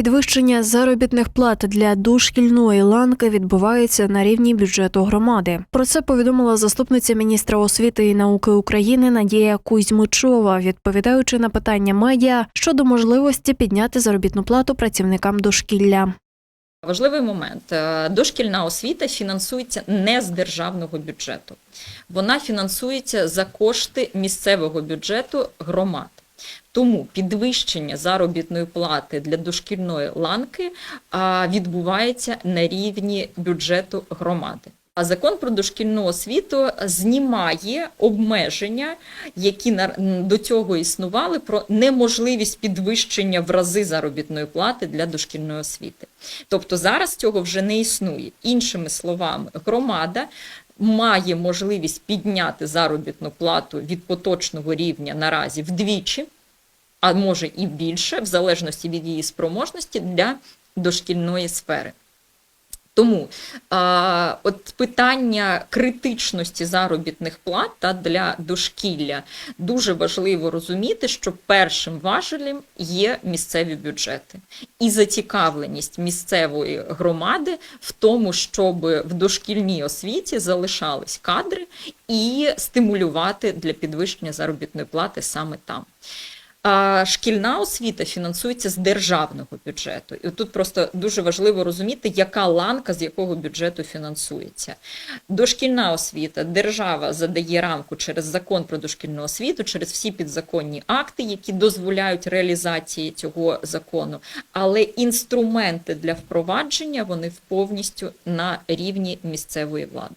Підвищення заробітних плат для дошкільної ланки відбувається на рівні бюджету громади. Про це повідомила заступниця міністра освіти і науки України Надія Кузьмичова, відповідаючи на питання медіа щодо можливості підняти заробітну плату працівникам дошкілля. Важливий момент: Е, дошкільна освіта фінансується не з державного бюджету, вона фінансується за кошти місцевого бюджету громад. Тому підвищення заробітної плати для дошкільної ланки відбувається на рівні бюджету громади. А закон про дошкільну освіту знімає обмеження, які до цього існували, про неможливість підвищення в рази заробітної плати для дошкільної освіти. Тобто зараз цього вже не існує. Іншими словами, громада має можливість підняти заробітну плату від поточного рівня наразі вдвічі, а може і більше, в залежності від її спроможності для дошкільної сфери. Тому а, от питання критичності заробітних плат та для дошкілля дуже важливо розуміти, що першим важелем є місцеві бюджети і зацікавленість місцевої громади в тому, щоб в дошкільній освіті залишались кадри і стимулювати для підвищення заробітної плати саме там. А шкільна освіта фінансується з державного бюджету. І тут просто дуже важливо розуміти, яка ланка з якого бюджету фінансується. Дошкільна освіта, держава задає рамку через закон про дошкільну освіту, через всі підзаконні акти, які дозволяють реалізації цього закону. Але інструменти для впровадження вони повністю на рівні місцевої влади.